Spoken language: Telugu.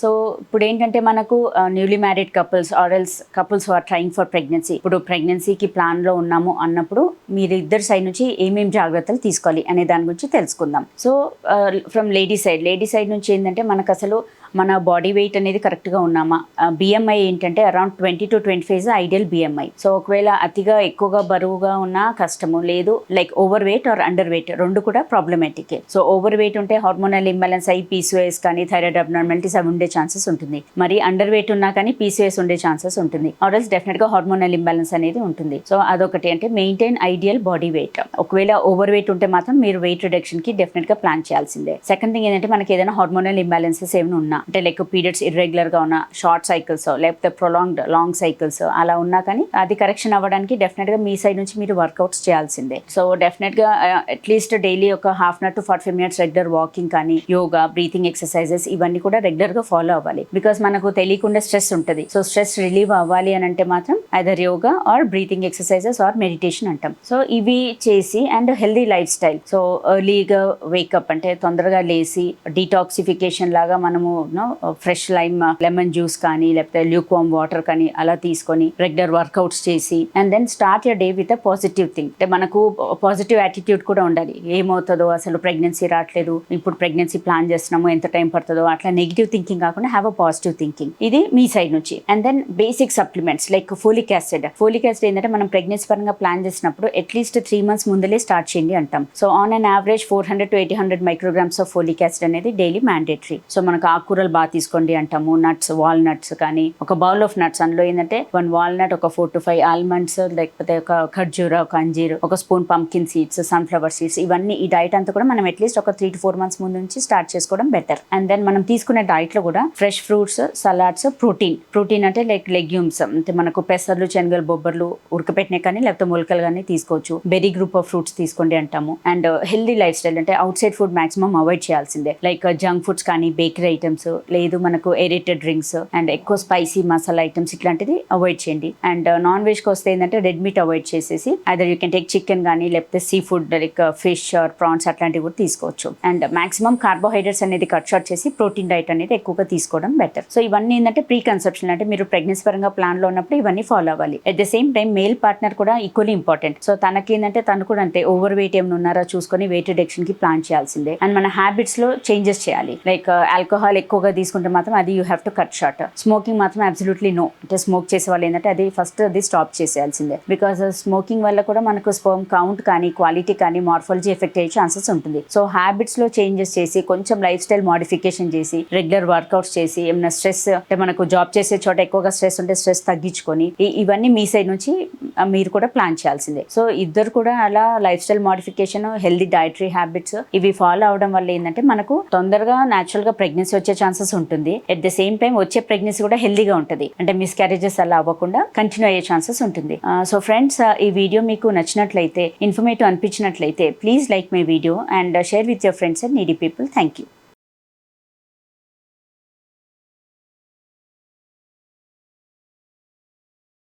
so ఇప్పుడు ఏంటంటే మనకు newly married couples or else couples are trying for pregnancy ఇప్పుడు ప్రెగ్నెన్సీకి ప్లాన్లో ఉన్నాము అన్నప్పుడు మీరు ఇద్దరు సైడ్ నుంచి ఏమేమి జాగ్రత్తలు తీసుకోవాలి అనే దాని గురించి తెలుసుకుందాం. So from lady side lady side నుంచి ఏంటంటే మనకు అసలు మన బాడీ వెయిట్ అనేది కరెక్ట్గా ఉన్నామా? బిఎంఐ ఏంటంటే around twenty two twenty five ideal BMI so ఒకవేళ అతిగా ఎక్కువగా బరువుగా ఉన్నా కష్టము లేదు like over weight or under weight రెండు కూడా ప్రాబ్లమేటిక్ సో ఓవర్ వెయిట్ ఉంటే హార్మోనల్ ఇంబ్యాలెన్స్ అయ్యి పీసీఎస్ కానీ థైరాయిడ్ అబ్నార్మాలిటీస్ అవి ఉండే ఛాన్సెస్ ఉంటుంది. మరి అండర్ వెయిట్ ఉన్నా కానీ పీసీఎస్ ఉండే ఛాన్సెస్ ఉంటుంది. ఆర్ఎల్స్ డెఫినెట్గా హార్మోనల్ ఇంబ్యాలెన్స్ అనేది ఉంటుంది. సో అదొకటి అంటే మెయింటైన్ ఐడియల్ బాడీ వెయిట్ ఒకవేళ ఓవర్ వెయిట్ ఉంటే మాత్రం మీరు వెయిట్ రిడక్షన్కి డెఫినెట్గా ప్లాన్ చేయాల్సిందే. సెకండ్ థింగ్ ఏంటంటే మనకి ఏదైనా హార్మోనల్ ఇంబ్యాలెన్సెస్ ఏమైనా ఉన్నా అంటే లైక్ పీరియడ్స్ ఇర్రెగ్యులర్గా ఉన్న షార్ట్ సైకిల్స్ లేకపోతే ప్రొలాంగ్డ్ లాంగ్ సైకిల్స్ అలా ఉన్నా కానీ అది కరెక్షన్ అవ్వడానికి డెఫినెట్గా మీ సైడ్ నుంచి మీరు వర్కౌట్స్ చేయాల్సిందే. సో డెఫినెట్గా uh, అట్లీస్ట్ డైలీ ఒక half an hour to forty five minutes regular walking కానీ యోగా బ్రీతింగ్ ఎక్సర్సైజెస్ ఇవన్నీ కూడా రెగ్యులర్గా ఫాలో అవ్వాలి. బికాస్ మనకు తెలియకుండా స్ట్రెస్ ఉంటుంది. సో స్ట్రెస్ రిలీవ్ అవ్వాలి అని అంటే మాత్రం either yoga or breathing exercises or meditation అంటాం. సో ఇవి చేసి and healthy life style so ఎర్లీగా వేకప్ అంటే తొందరగా లేసి డీటాక్సిఫికేషన్ లాగా మనము ఫ్రెష్ లైమ్ లెమన్ జ్యూస్ కానీ లేకపోతే ల్యూక్వామ్ వాటర్ కానీ అలా తీసుకొని రెగ్యులర్ వర్కౌట్స్ చేసి and then start your day with a positive thing అంటే మనకు పాజిటివ్ యాటిట్యూడ్ కూడా ఉండాలి. ఏమవుతుందో అసలు ప్రెగ్నెన్సీ రావట్లేదు ఇప్పుడు ప్రెగ్నెన్సీ ప్లాన్ చేస్తున్నాము ఎంత టైం పడుతుందో అట్లా నెగిటివ్ థింకింగ్ కాకుండా హ్యావ్ అ పాజిటివ్ థింకింగ్ ఇది మీ సైడ్ నుంచి. And then basic supplements like folic acid folic acid ఏంటంటే మనం ప్రెగ్నెన్సీ పరంగా ప్లాన్ చేసినప్పుడు అట్లీస్ట్ త్రీ మంత్స్ ముందలే స్టార్ట్ చేయండి అంటాం. So on an average four hundred to eighty hundred micrograms of folic acid అనేది డైలీ మ్యాండేటరీ సో మనకు కూరలు బాగా తీసుకోండి అంటాము. నట్స్ వాల్నట్స్ కానీ ఒక బౌల్ ఆఫ్ నట్స్. అందులో ఏంటంటే వన్ వాల్నట్ ఒక ఫోర్ టు ఫైవ్ ఆల్మండ్స్ లేకపోతే ఒక ఖర్జూర ఒక అంజీర్ ఒక spoon pumpkin seeds sunflower seeds. ఇవన్నీ ఈ డైట్ అంతా కూడా మనం అట్లీస్ట్ ఒక త్రీ టు ఫోర్ మంత్స్ ముందు నుంచి స్టార్ట్ చేసుకోవడం బెటర్. అండ్ దెన్ మనం తీసుకునే డైట్లో కూడా fresh fruits salads protein. Protein అంటే లైక్ లెగ్యూమ్స్. అంటే మనకు పెసర్లు శనగలు బొబ్బర్లు ఉడకపెట్టిన కానీ లేకపోతే మొలకలు కానీ తీసుకోవచ్చు. బెరీ గ్రూప్ ఆఫ్ ఫ్రూట్స్ తీసుకోండి అంటాము. అండ్ హెల్దీ లైఫ్ స్టైల్ అంటే out side food maximum avoid చేయాల్సిందే. లైక్ జంక్ ఫుడ్స్ కానీ బేకరీ ఐటమ్స్ లేదు మనకు ఎడిటెడ్ డ్రింక్స్ అండ్ ఎక్కువ స్పైసీ మసాలా ఐటమ్స్ ఇట్లాంటిది అవాయిడ్ చేయండి. అండ్ నాన్ వెజ్కి వస్తే ఏంటంటే రెడ్ మీట్ అవాయిడ్ చేసేసి other you can take chicken కానీ లేకపోతే sea food like fish or prawns అట్లాంటివి కూడా తీసుకోవచ్చు. అండ్ మాక్సిమం కార్బోహైడ్రేట్స్ అనేది కట్ షార్ట్ చేసి ప్రోటీన్ డైట్ అనేది ఎక్కువగా తీసుకోవడం బెటర్ సో ఇవన్నీ ఏంటంటే ప్రీ కన్సెప్షన్ అంటే మీరు ప్రెగ్నెన్సీ పరంగా ప్లాన్లో ఉన్నప్పుడు ఇవన్నీ ఫాలో అవ్వాలి. At the same time male partner కూడా ఈక్వల్లీ ఇంపార్టెంట్ సో తనకి ఏంటంటే తను కూడా అంతే ఓవర్ వెయిట్ ఏమైనా ఉన్నారా చూసుకొని వెయిట్ రిడక్షన్కి ప్లాన్ చేయాల్సిందే. అండ్ మన హ్యాబిట్స్లో చేంజెస్ చేయాలి. లైక్ ఆల్కహాల్ uh, ఎక్కువ ఎక్కువగా తీసుకుంటే మాత్రం అది you have to cut short smoking మాత్రం అబ్సల్యూట్లీ నో అంటే స్మోక్ చేసే వాళ్ళు ఏంటంటే అది ఫస్ట్ అది స్టాప్ చేసేయాల్సిందే. బికాస్ స్మోకింగ్ వల్ల కూడా మనకు స్పోమ్ కౌంట్ కానీ క్వాలిటీ కానీ మార్ఫాలజీ ఎఫెక్ట్ అయ్యే ఛాన్సెస్ ఉంటుంది. సో హ్యాబిట్స్లో చేంజెస్ చేసి కొంచెం లైఫ్ స్టైల్ మాడిఫికేషన్ చేసి రెగ్యులర్ వర్కౌట్స్ చేసి ఏమైనా స్ట్రెస్ అంటే మనకు జాబ్ చేసే చోట ఎక్కువగా స్ట్రెస్ ఉంటే స్ట్రెస్ తగ్గించుకొని ఇవన్నీ మీ సైడ్ నుంచి మీరు కూడా ప్లాన్ చేయాల్సిందే. సో ఇద్దరు కూడా అలా life style modification healthy dietary habits ఇవి ఫాలో అవడం వల్ల ఏంటంటే మనకు తొందరగా న్యాచురల్గా ప్రెగ్నెన్సీ వచ్చే ఛాన్సెస్ ఉంటుంది. ఎట్ ద సేమ్ టైం వచ్చే ప్రెగ్నెన్సీ కూడా హెల్దీగా ఉంటుంది. అంటే మిస్ క్యారేజెస్ అలా అవ్వకుండా కంటిన్యూ అయ్యే ఛాన్సెస్ ఉంటుంది. సో ఫ్రెండ్స్ ఈ వీడియో మీకు నచ్చినట్లయితే informative అనిపించినట్లయితే please like my video and uh, share with your friends and needy people. Thank you.